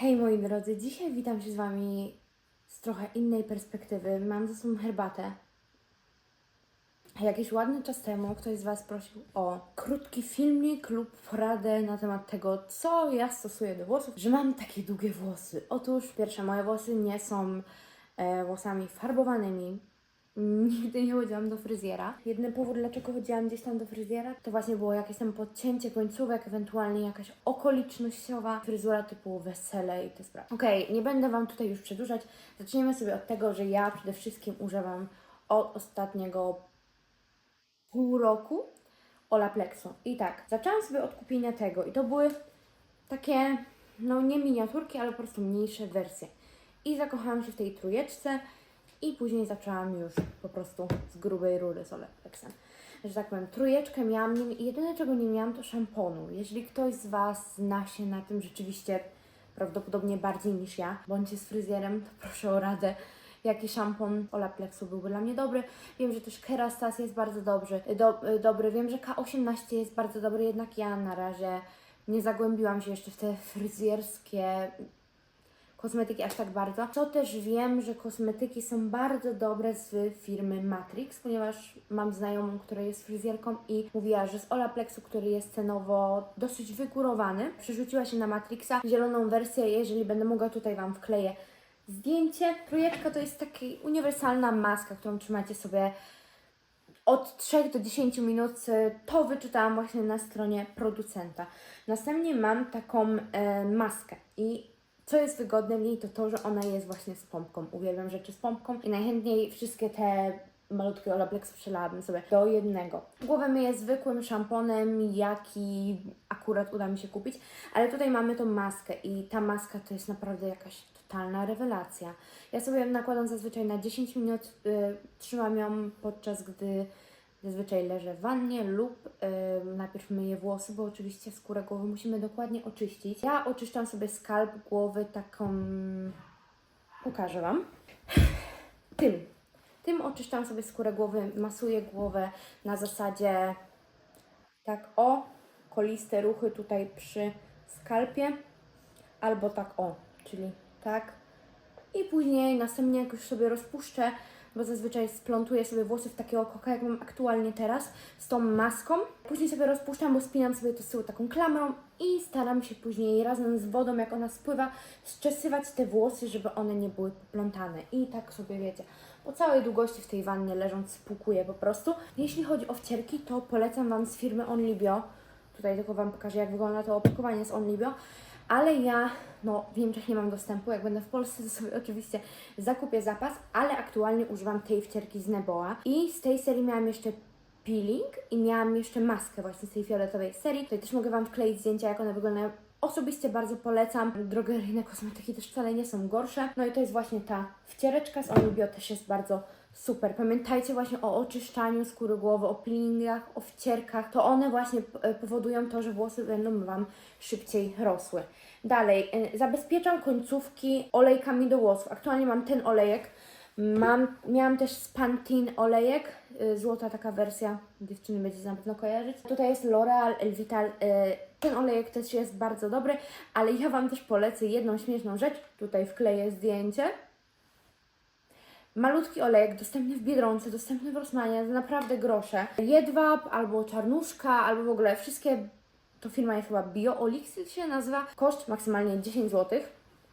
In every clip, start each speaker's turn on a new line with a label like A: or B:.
A: Hej moi drodzy, dzisiaj witam się z Wami z trochę innej perspektywy. Mam ze sobą herbatę. Jakiś ładny czas temu ktoś z Was prosił o krótki filmik lub poradę na temat tego, co ja stosuję do włosów, że mam takie długie włosy. Otóż, pierwsze, moje włosy nie są e, włosami farbowanymi. Nigdy nie chodziłam do fryzjera. Jedyny powód, dlaczego chodziłam gdzieś tam do fryzjera, to właśnie było jakieś tam podcięcie końcówek, ewentualnie jakaś okolicznościowa fryzura typu wesele i te sprawy. Okej, nie będę Wam tutaj już przedłużać. Zacznijmy sobie od tego, że ja przede wszystkim używam od ostatniego pół roku Olaplexu. I tak, zaczęłam sobie od kupienia tego i to były takie, no nie miniaturki, ale po prostu mniejsze wersje. I zakochałam się w tej trójeczce i później zaczęłam już po prostu z grubej rury z Olaplexem. Że tak powiem, trójeczkę miałam jedyne czego nie miałam to szamponu. Jeżeli ktoś z Was zna się na tym rzeczywiście prawdopodobnie bardziej niż ja, bądźcie z fryzjerem, to proszę o radę jaki szampon Olaplexu byłby dla mnie dobry. Wiem, że też Kerastase jest bardzo dobry, do, dobry. Wiem, że K18 jest bardzo dobry, jednak ja na razie nie zagłębiłam się jeszcze w te fryzjerskie kosmetyki aż tak bardzo. Co też wiem, że kosmetyki są bardzo dobre z firmy Matrix, ponieważ mam znajomą, która jest fryzjerką i mówiła, że z Olaplexu, który jest cenowo dosyć wygórowany, przerzuciła się na Matrixa, zieloną wersję, jeżeli będę mogła tutaj Wam wkleję zdjęcie. Trójeczka to jest taka uniwersalna maska, którą trzymacie sobie od 3 do 10 minut. To wyczytałam właśnie na stronie producenta. Następnie mam taką e, maskę i co jest wygodne w niej, to to, że ona jest właśnie z pompką. Uwielbiam rzeczy z pompką i najchętniej wszystkie te malutkie Olaplex przelałabym sobie do jednego. Głowę myję zwykłym szamponem, jaki akurat uda mi się kupić, ale tutaj mamy tą maskę i ta maska to jest naprawdę jakaś totalna rewelacja. Ja sobie ją nakładam zazwyczaj na 10 minut, y, trzymam ją podczas gdy zazwyczaj leżę w wannie lub y, najpierw myję włosy, bo oczywiście skórę głowy musimy dokładnie oczyścić. Ja oczyszczam sobie skalp głowy taką... Pokażę Wam. Tym. Tym oczyszczam sobie skórę głowy, masuję głowę na zasadzie tak o, koliste ruchy tutaj przy skalpie, albo tak o, czyli tak. I później następnie jak już sobie rozpuszczę, bo zazwyczaj splątuję sobie włosy w takiego koka, jak mam aktualnie teraz, z tą maską. Później sobie rozpuszczam, bo spinam sobie to z tyłu taką klamrą i staram się później razem z wodą, jak ona spływa, zczesywać te włosy, żeby one nie były poplątane. I tak sobie wiecie, po całej długości w tej wannie leżąc spłukuję po prostu. Jeśli chodzi o wcierki, to polecam Wam z firmy Onlibio. Tutaj tylko Wam pokażę, jak wygląda to opakowanie z Onlibio. Ale ja, no w Niemczech nie mam dostępu, jak będę w Polsce, to sobie oczywiście zakupię zapas, ale aktualnie używam tej wcierki z Neboa. I z tej serii miałam jeszcze peeling i miałam jeszcze maskę właśnie z tej fioletowej serii. Tutaj też mogę Wam wkleić zdjęcia, jak one wyglądają. Osobiście bardzo polecam. Drogeryjne kosmetyki też wcale nie są gorsze. No i to jest właśnie ta wciereczka z Onibio, też jest bardzo super. Pamiętajcie właśnie o oczyszczaniu skóry głowy, o peelingach, o wcierkach. To one właśnie p- powodują to, że włosy będą Wam szybciej rosły. Dalej, y, zabezpieczam końcówki olejkami do włosów. Aktualnie mam ten olejek. Mam, miałam też z Pantene olejek, y, złota taka wersja, dziewczyny będziecie na pewno kojarzyć. Tutaj jest L'Oreal Elvital, ten olejek też jest bardzo dobry, ale ja Wam też polecę jedną śmieszną rzecz, tutaj wkleję zdjęcie. Malutki olejek, dostępny w Biedronce, dostępny w Rossmanie, za naprawdę grosze. Jedwab albo czarnuszka, albo w ogóle wszystkie, to firma jest chyba BioOlixir się nazywa. Koszt maksymalnie 10 zł.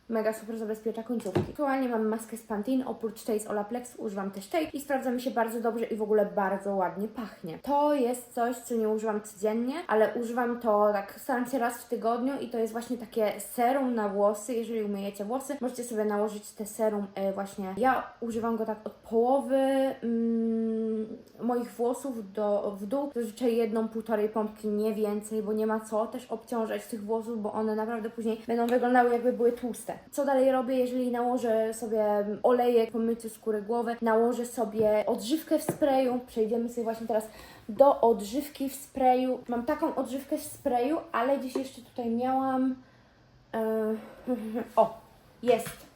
A: Mega super zabezpiecza końcówki. Aktualnie mam maskę z Pantene, oprócz tej z Olaplex używam też tej i sprawdza mi się bardzo dobrze i w ogóle bardzo ładnie pachnie. To jest coś, co nie używam codziennie, ale używam to tak, staram się raz w tygodniu i to jest właśnie takie serum na włosy. Jeżeli umyjecie włosy, możecie sobie nałożyć te serum e, właśnie. Ja używam go tak od połowy mm, moich włosów do, w dół. Zazwyczaj jedną, półtorej pompki, nie więcej, bo nie ma co też obciążać tych włosów, bo one naprawdę później będą wyglądały jakby były tłuste. Co dalej robię, jeżeli nałożę sobie olejek po myciu skóry głowy, nałożę sobie odżywkę w sprayu. Przejdziemy sobie właśnie teraz do odżywki w sprayu. Mam taką odżywkę w sprayu, ale gdzieś jeszcze tutaj miałam... e, o, jest.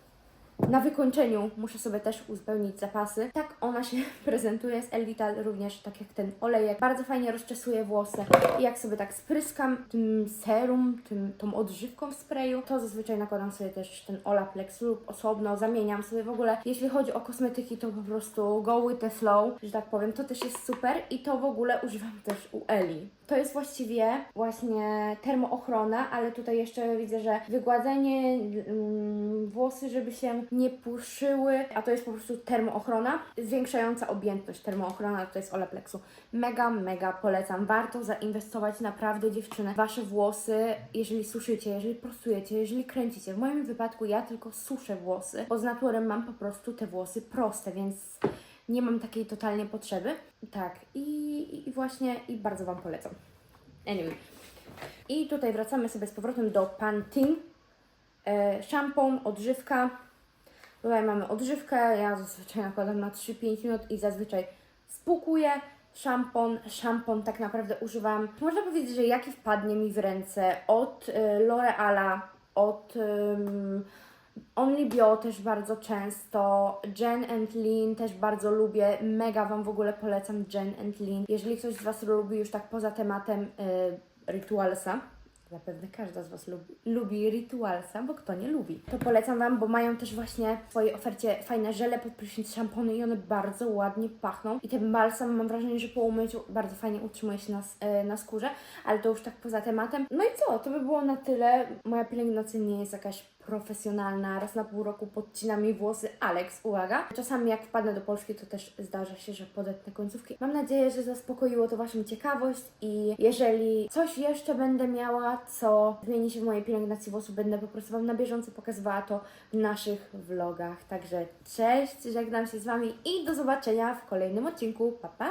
A: Na wykończeniu muszę sobie też uzupełnić zapasy. Tak ona się prezentuje z Elvital, również tak jak ten olejek. Bardzo fajnie rozczesuje włosy. I jak sobie tak spryskam tym serum, tym, tą odżywką w sprayu, to zazwyczaj nakładam sobie też ten Olaplex lub osobno, zamieniam sobie w ogóle. Jeśli chodzi o kosmetyki, to po prostu go with the flow, że tak powiem. To też jest super i to w ogóle używam też u Eli. To jest właściwie właśnie termoochrona, ale tutaj jeszcze widzę, że wygładzenie mm, włosy, żeby się nie puszyły, a to jest po prostu termoochrona, zwiększająca objętność. Termoochrona to jest Olaplexu. Mega, mega polecam. Warto zainwestować naprawdę dziewczyny Wasze włosy, jeżeli suszycie, jeżeli prostujecie, jeżeli kręcicie. W moim wypadku ja tylko suszę włosy, bo z naturem mam po prostu te włosy proste, więc nie mam takiej totalnie potrzeby. Tak, i, i właśnie i bardzo Wam polecam. Anyway. I tutaj wracamy sobie z powrotem do Pantene. E, szampon, odżywka. Tutaj mamy odżywkę, ja zazwyczaj nakładam na 3-5 minut i zazwyczaj spłukuję. Szampon, szampon tak naprawdę używam, można powiedzieć, że jaki wpadnie mi w ręce od e, L'Oreala, od Only Bio też bardzo często, Jen and Lean też bardzo lubię, mega Wam w ogóle polecam Jen and Lean. Jeżeli ktoś z Was lubi już tak poza tematem y, Ritualsa, zapewne każda z Was lubi, lubi Ritualsa, bo kto nie lubi, to polecam Wam, bo mają też właśnie w swojej ofercie fajne żele pod prysznic, szampony i one bardzo ładnie pachną. I ten balsam mam wrażenie, że po umyciu bardzo fajnie utrzymuje się na, e, na skórze, ale to już tak poza tematem. No i co, to by było na tyle. Moja pielęgnacja nie jest jakaś profesjonalna, raz na pół roku podcina mi włosy Alex, uwaga. Czasami jak wpadnę do Polski, to też zdarza się, że podetnę końcówki. Mam nadzieję, że zaspokoiło to Waszą ciekawość i jeżeli coś jeszcze będę miała, co zmieni się w mojej pielęgnacji włosów, będę po prostu Wam na bieżąco pokazywała to w naszych vlogach. Także cześć, żegnam się z Wami i do zobaczenia w kolejnym odcinku. Pa, pa!